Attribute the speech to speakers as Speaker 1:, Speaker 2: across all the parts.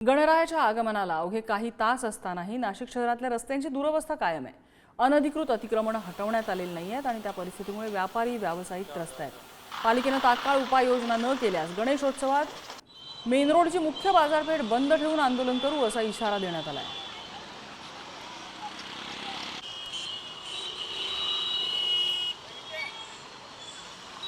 Speaker 1: गणरायाच्या आगमनाला अवघे काही तास असतानाही नाशिक शहरातल्या रस्त्यांची दुरवस्था कायम आहे. अनधिकृत अतिक्रमणं हटवण्यात आलेली नाही आहेत आणि त्या परिस्थितीमुळे व्यापारी व्यावसायिक त्रस्त आहेत. पालिकेनं तात्काळ उपाययोजना न केल्यास गणेशोत्सवात मेन रोडची मुख्य बाजारपेठ बंद ठेवून आंदोलन करू असा इशारा देण्यात आला आहे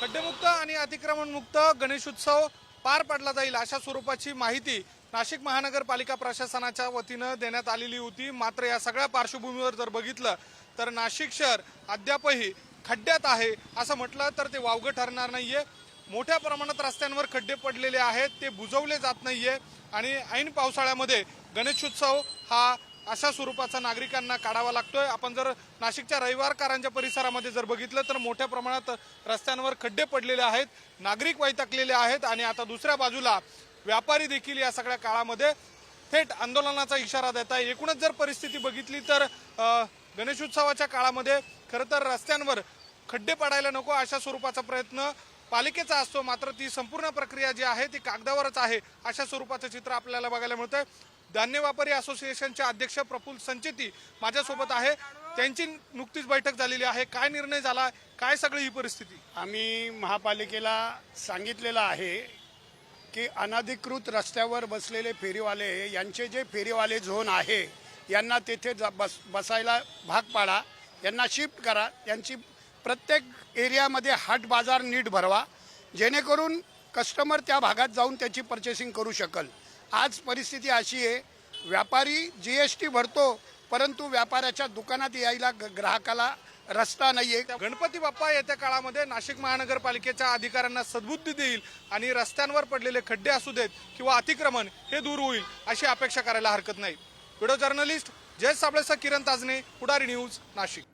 Speaker 2: खड्डेमुक्त आणि अतिक्रमणमुक्त गणेशोत्सव पार पाडला जाईल अशा स्वरूपाची माहिती नाशिक महानगरपालिका प्रशासनाच्या वतीनं देण्यात आलेली होती. मात्र या सगळ्या पार्श्वभूमीवर जर बघितलं तर नाशिक शहर अद्यापही खड्ड्यात आहे असं म्हटलं तर ते वावगं ठरणार नाहीये. मोठ्या प्रमाणात रस्त्यांवर खड्डे पडलेले आहेत ते बुजवले जात नाहीये आणि ऐन पावसाळ्यामध्ये गणेशोत्सव हा अशा स्वरूपाचा नागरिकांना काढावा लागतोय. आपण जर नाशिकच्या रविवारकारांच्या परिसरामध्ये जर बघितलं तर मोठ्या प्रमाणात रस्त्यांवर खड्डे पडलेले आहेत नागरिक वैतकलेले आहेत आणि आता दुसऱ्या बाजूला व्यापारी देखील या सगळ्या काळामध्ये थेट आंदोलनाचा इशारा देत आहे. एकूणच जर परिस्थिती बघितली तर गणेशोत्सवाच्या काळामध्ये खरं तर रस्त्यांवर खड्डे पडायला नको अशा स्वरूपाचा प्रयत्न पालिकेचा असतो मात्र ती संपूर्ण प्रक्रिया जी आहे ती कागदावरच आहे अशा स्वरूपाचं चित्र आपल्याला बघायला मिळतंय. धान्य व्यापारी असोसिएशनचे अध्यक्ष प्रफुल्ल संचेती माझ्यासोबत आहे. त्यांची नुकतीच बैठक झालेली आहे. काय निर्णय झाला? काय सगळी ही परिस्थिती?
Speaker 3: आम्ही महापालिकेला सांगितलेलं आहे की अनधिकृत रस्त्यावर बसलेले फेरीवाले यांचे जे फेरीवाले झोन आहे यांना तेथे जा- बस बसायला भाग पाडा यांना शिफ्ट करा यांची प्रत्येक एरियामध्ये हाट बाजार नीट भरवा जेणेकरून कस्टमर त्या भागात जाऊन त्याची पर्चेसिंग करू शकल. आज परिस्थिती अशी आहे व्यापारी जी एस टी भरतो परंतु व्यापाऱ्याच्या दुकानात यायला ग- ग्राहकाला रस्ता नाही आहे
Speaker 2: गणपती बाप्पा येत्या काळामध्ये नाशिक महानगरपालिकेच्या अधिकाऱ्यांना सद्बुद्धी देईल आणि रस्त्यांवर पडलेले खड्डे असू देत किंवा अतिक्रमण हे दूर होईल अशी अपेक्षा करायला हरकत नाही. व्हिडिओ जर्नलिस्ट जयेश साबळेसह किरण ताजने पुढारी न्यूज नाशिक.